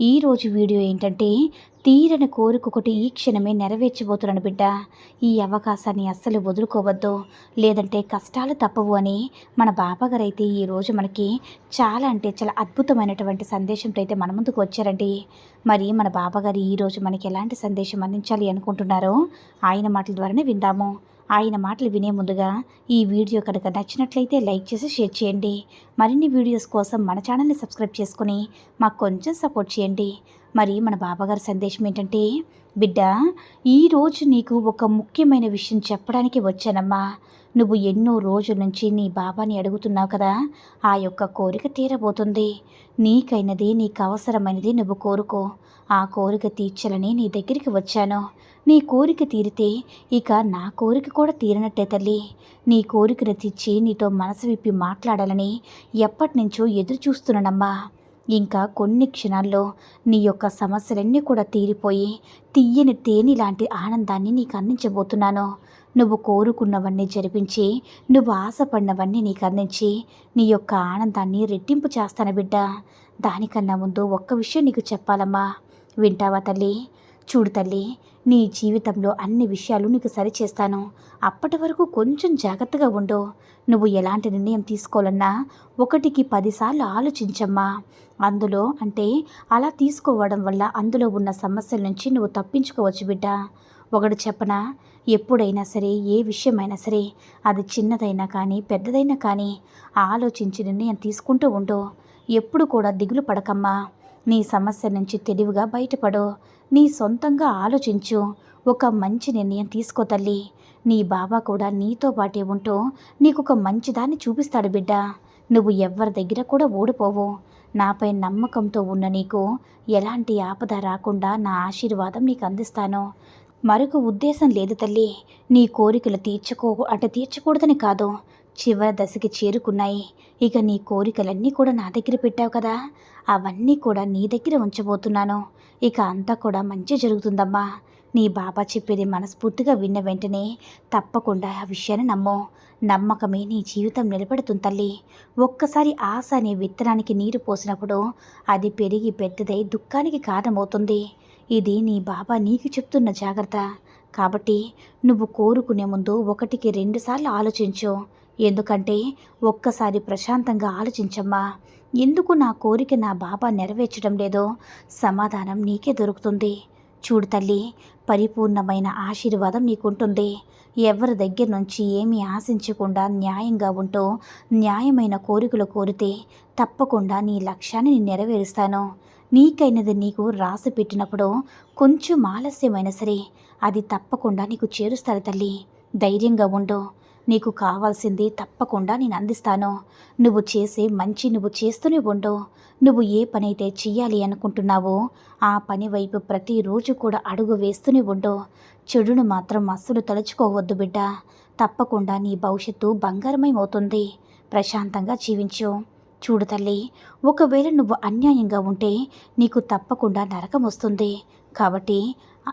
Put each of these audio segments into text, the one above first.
ఈరోజు వీడియో ఏంటంటే తీరని కోరికొకటి ఈ క్షణమే నెరవేర్చబోతున్నాను బిడ్డ. ఈ అవకాశాన్ని అస్సలు వదులుకోవద్దు. లేదంటే కష్టాలు తప్పవు అని మన బాబాగారు అయితే ఈరోజు మనకి చాలా అంటే చాలా అద్భుతమైనటువంటి సందేశంతో అయితే మన ముందుకు వచ్చారండి. మరి మన బాబాగారు ఈరోజు మనకి ఎలాంటి సందేశం అందించాలి అనుకుంటున్నారో ఆయన మాటల ద్వారానే విందాము. ఆయన మాటలు వినే ముందుగా ఈ వీడియో కనుక నచ్చినట్లయితే లైక్ చేసి షేర్ చేయండి. మరిన్ని వీడియోస్ కోసం మన ఛానల్ని సబ్స్క్రైబ్ చేసుకుని మాకు కొంచెం సపోర్ట్ చేయండి. మరి మన బాబాగారి సందేశం ఏంటంటే బిడ్డ ఈరోజు నీకు ఒక ముఖ్యమైన విషయం చెప్పడానికి వచ్చానమ్మా. నువ్వు ఎన్నో రోజుల నుంచి నీ బాబాని అడుగుతున్నావు కదా ఆ యొక్క కోరిక తీరబోతుంది. నీకైనది నీకు అవసరమైనది నువ్వు కోరుకో. ఆ కోరిక తీర్చాలని నీ దగ్గరికి వచ్చాను. నీ కోరిక తీరితే ఇక నా కోరిక కూడా తీరనట్టే తల్లి. నీ కోరికను తీర్చి నీతో మనసు విప్పి మాట్లాడాలని ఎప్పటినుంచో ఎదురు చూస్తున్నానమ్మా ఇంకా కొన్ని క్షణాల్లో నీ యొక్క సమస్యలన్నీ కూడా తీరిపోయి తీయని తేని లాంటి ఆనందాన్ని నీకు అందించబోతున్నాను. నువ్వు కోరుకున్నవన్నీ జరిపించి నువ్వు ఆశపడినవన్నీ నీకు అందించి నీ యొక్క ఆనందాన్ని రెట్టింపు చేస్తాను బిడ్డ. దానికన్నా ముందు ఒక్క విషయం నీకు చెప్పాలమ్మా. వింటావా తల్లి? చూడు తల్లి నీ జీవితంలో అన్ని విషయాలు నీకు సరిచేస్తాను. అప్పటి వరకు కొంచెం జాగ్రత్తగా ఉండు. నువ్వు ఎలాంటి నిర్ణయం తీసుకోవాలన్నా ఒకటికి పదిసార్లు ఆలోచించమ్మా. అందులో అంటే అలా తీసుకోవడం వల్ల అందులో ఉన్న సమస్యల నుంచి నువ్వు తప్పించుకోవచ్చు బిడ్డ. ఒకడు చెప్పనా ఎప్పుడైనా సరే ఏ విషయమైనా సరే అది చిన్నదైనా కానీ పెద్దదైనా కానీ ఆలోచించి నిర్ణయం తీసుకుంటూ ఉండు. ఎప్పుడు కూడా దిగులు పడకమ్మా. నీ సమస్య నుంచి తెలివిగా బయటపడు. నీ సొంతంగా ఆలోచించు. ఒక మంచి నిర్ణయం తీసుకో తల్లి. నీ బాబా కూడా నీతో పాటే ఉంటూ నీకు ఒక మంచిదాన్ని చూపిస్తాడు బిడ్డ. నువ్వు ఎవరి దగ్గర కూడా ఓడిపోవు. నాపై నమ్మకంతో ఉన్న నీకు ఎలాంటి ఆపద రాకుండా నా ఆశీర్వాదం నీకు అందిస్తాను. మరొక ఉద్దేశం లేదు తల్లి. నీ కోరికలు తీర్చుకో అట తీర్చకూడదని కాదు. చివరి దశకి చేరుకున్నాయి. ఇక నీ కోరికలన్నీ కూడా నా దగ్గర పెట్టావు కదా. అవన్నీ కూడా నీ దగ్గర ఉంచబోతున్నాను. ఇక అంతా కూడా మంచి జరుగుతుందమ్మా. నీ బాబా చెప్పేది మనస్ఫూర్తిగా విన్న వెంటనే తప్పకుండా ఆ విషయాన్ని నమ్ము. నమ్మకమే నీ జీవితం నిలబెడుతుంది తల్లి. ఒక్కసారి ఆశ అనే విత్తనానికి నీరు పోసినప్పుడు అది పెరిగి పెద్దదై దుఃఖానికి కారణమవుతుంది. ఇది నీ బాబా నీకు చెప్తున్న జాగ్రత్త. కాబట్టి నువ్వు కోరుకునే ముందు ఒకటికి రెండుసార్లు ఆలోచించు. ఎందుకంటే ఒక్కసారి ప్రశాంతంగా ఆలోచించమ్మా. ఎందుకు నా కోరిక నా బాబా నెరవేర్చడం లేదో సమాధానం నీకే దొరుకుతుంది. చూడు తల్లి పరిపూర్ణమైన ఆశీర్వాదం నీకుంటుంది. ఎవరి దగ్గర నుంచి ఏమీ ఆశించకుండా న్యాయంగా ఉంటూ న్యాయమైన కోరికలు కోరితే తప్పకుండా నీ లక్ష్యాన్ని నెరవేరుస్తాను. నీకైనది నీకు రాసి పెట్టినప్పుడు కొంచెం ఆలస్యమైన సరే అది తప్పకుండా నీకు చేరుస్తారు తల్లి. ధైర్యంగా ఉండు. నీకు కావాల్సింది తప్పకుండా నేను అందిస్తాను. నువ్వు చేసే మంచి నువ్వు చేస్తూనే ఉండు. నువ్వు ఏ పని అయితే చెయ్యాలి అనుకుంటున్నావో ఆ పని వైపు ప్రతిరోజు కూడా అడుగు వేస్తూనే ఉండు. చెడును మాత్రం అస్సలు తలుచుకోవద్దు బిడ్డ. తప్పకుండా నీ భవిష్యత్తు బంగారమయమవుతుంది. ప్రశాంతంగా జీవించు. చూడు తల్లి ఒకవేళ నువ్వు అన్యాయంగా ఉంటే నీకు తప్పకుండా నరకం వస్తుంది. కాబట్టి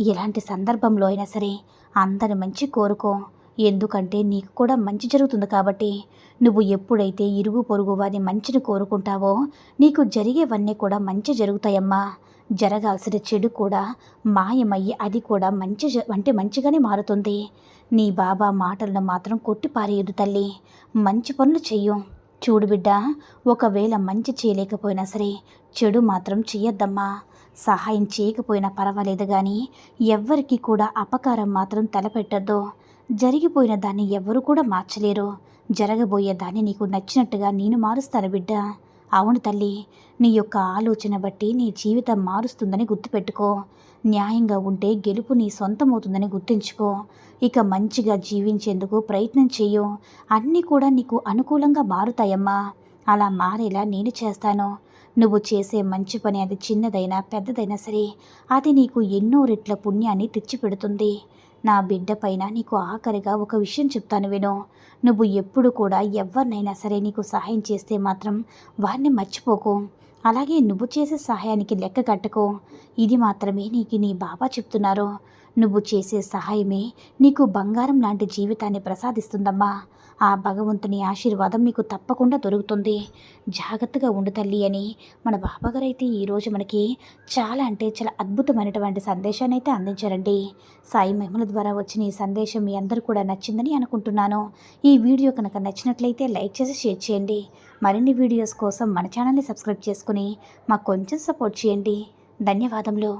ఎలాంటి సందర్భంలో అయినా సరే అందరి మంచి కోరుకో. ఎందుకంటే నీకు కూడా మంచి జరుగుతుంది కాబట్టి. నువ్వు ఎప్పుడైతే ఇరుగు పొరుగు వారి మంచిని కోరుకుంటావో నీకు జరిగేవన్నీ కూడా మంచి జరుగుతాయమ్మా. జరగాల్సిన చెడు కూడా మాయమయ్యి అది కూడా మంచి అంటే మంచిగానే మారుతుంది. నీ బాబా మాటలను మాత్రం కొట్టిపారేయదు తల్లి. మంచి పనులు చెయ్యు. చూడు బిడ్డ ఒకవేళ మంచి చేయలేకపోయినా సరే చెడు మాత్రం చెయ్యొద్దమ్మా. సహాయం చేయకపోయినా పర్వాలేదు కానీ ఎవ్వరికీ కూడా అపకారం మాత్రం తలపెట్టద్దు. జరిగిపోయిన దాన్ని ఎవ్వరూ కూడా మార్చలేరు. జరగబోయే దాన్ని నీకు నచ్చినట్టుగా నేను మారుస్తాను బిడ్డ. అవును తల్లి నీ యొక్క ఆలోచన బట్టి నీ జీవితం మారుస్తుందని గుర్తుపెట్టుకో. న్యాయంగా ఉంటే గెలుపు నీ సొంతమవుతుందని గుర్తుంచుకో. ఇక మంచిగా జీవించేందుకు ప్రయత్నం చెయ్యు అన్నీ కూడా నీకు అనుకూలంగా మారుతాయమ్మా. అలా మారేలా నేను చేస్తాను. నువ్వు చేసే మంచి పని అది చిన్నదైనా పెద్దదైనా సరే అది నీకు ఎన్నో రెట్ల పుణ్యాన్ని తెచ్చిపెడుతుంది. నా బిడ్డ పైన నీకు ఆఖరిగా ఒక విషయం చెప్తాను విను నువ్వు ఎప్పుడు కూడా ఎవరినైనా సరే నీకు సహాయం చేస్తే మాత్రం వారిని మర్చిపోకు. అలాగే నువ్వు చేసే సహాయానికి లెక్క కట్టుకో. ఇది మాత్రమే నీకు నీ బాబా చెప్తున్నారు. నువ్వు చేసే సహాయమే నీకు బంగారం లాంటి జీవితాన్ని ప్రసాదిస్తుందమ్మా. ఆ భగవంతుని ఆశీర్వాదం మీకు తప్పకుండా దొరుకుతుంది. జాగ్రత్తగా ఉండు తల్లి అని మన బాబాగారు అయితే ఈరోజు మనకి చాలా అంటే చాలా అద్భుతమైనటువంటి సందేశాన్ని అయితే అందించారండి. సాయి మహిమల ద్వారా వచ్చిన ఈ సందేశం మీ అందరూ కూడా నచ్చిందని అనుకుంటున్నాను. ఈ వీడియో కనుక నచ్చినట్లయితే లైక్ చేసి షేర్ చేయండి. మరిన్ని వీడియోస్ కోసం మన ఛానల్ని సబ్స్క్రైబ్ చేసుకుని మాకు కొంచెం సపోర్ట్ చేయండి. ధన్యవాదములు.